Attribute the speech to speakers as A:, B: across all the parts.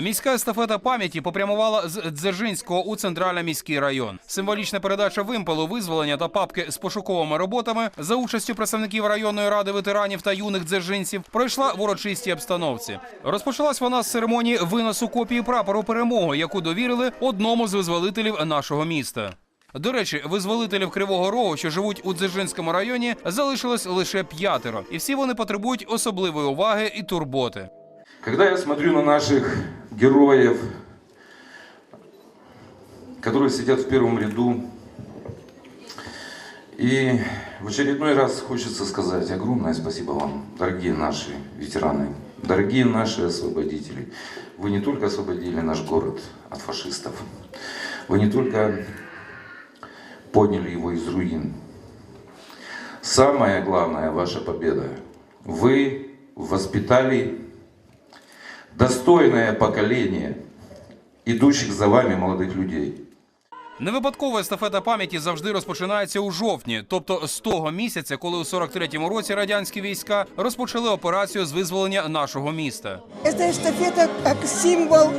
A: Міська естафета пам'яті попрямувала з Дзержинського у центральний міський район. Символічна передача вимпелу, визволення та папки з пошуковими роботами за участю представників районної ради ветеранів та юних дзержинців пройшла в урочистій обстановці. Розпочалась вона з церемонії виносу копії прапору перемоги, яку довірили одному з визволителів нашого міста. До речі, визволителів Кривого Рогу, що живуть у Дзержинському районі, залишилось лише п'ятеро, і всі вони потребують особливої уваги і турботи.
B: Когда я смотрю на наших героев, которые сидят в первом ряду, и в очередной раз хочется сказать огромное спасибо вам, дорогие наши ветераны, дорогие наши освободители. Вы не только освободили наш город от фашистов, вы не только подняли его из руин. Самая главная ваша победа. Вы воспитали достойное поколение идущих за вами молодых людей.
A: Не випадково естафета пам'яті завжди розпочинається у жовтні, тобто з того місяця, коли у 43-му році радянські війська розпочали операцію з визволення нашого міста.
C: Эта эстафета как символ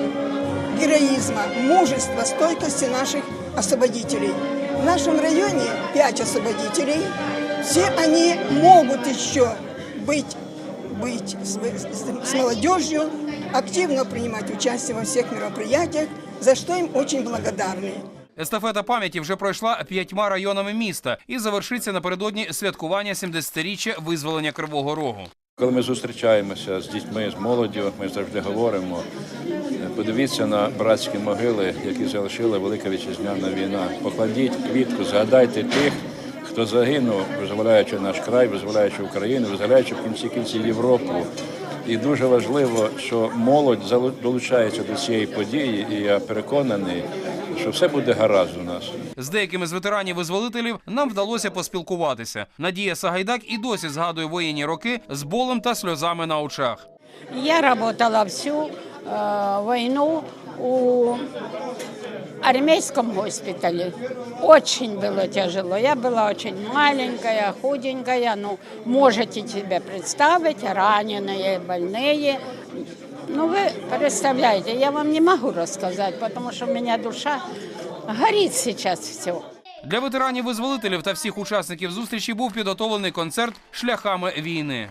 C: героизма, мужества, стойкости наших освободителей. В нашем районе пять освободителей. Все они могут еще быть, быть с, с- с молодежью, активно принимать участие во всех мероприятиях, за что им очень благодарны.
A: Естафета пам'яті вже пройшла п'ятьма районами міста і завершиться напередодні святкування 70-річчя визволення Кривого Рогу.
D: Коли ми зустрічаємося з дітьми, з молоддю, ми завжди говоримо. Подивіться на братські могили, які залишила Велика Вітчизняна війна. Покладіть квітку, згадайте тих, хто загинув, визволяючи наш край, визволяючи Україну, визволяючи в кінці кінці Європу. І дуже важливо, що молодь залу- долучається до цієї події, і я переконаний, що все буде гаразд у нас.
A: З деякими з ветеранів-визволителів нам вдалося поспілкуватися. Надія Сагайдак і досі згадує воєнні роки з болем та сльозами на очах.
E: Я работала всю э, войну у армейском госпитале. Очень было тяжело. Я была очень маленькая, худенькая. Ну, можете себе представить, раненые, больные. Ну, вы представляете, я вам не могу рассказать, потому что у меня душа горит сейчас все.
A: Для ветеранів-визволителів та всіх учасників зустрічі був підготовлений концерт шляхами війни.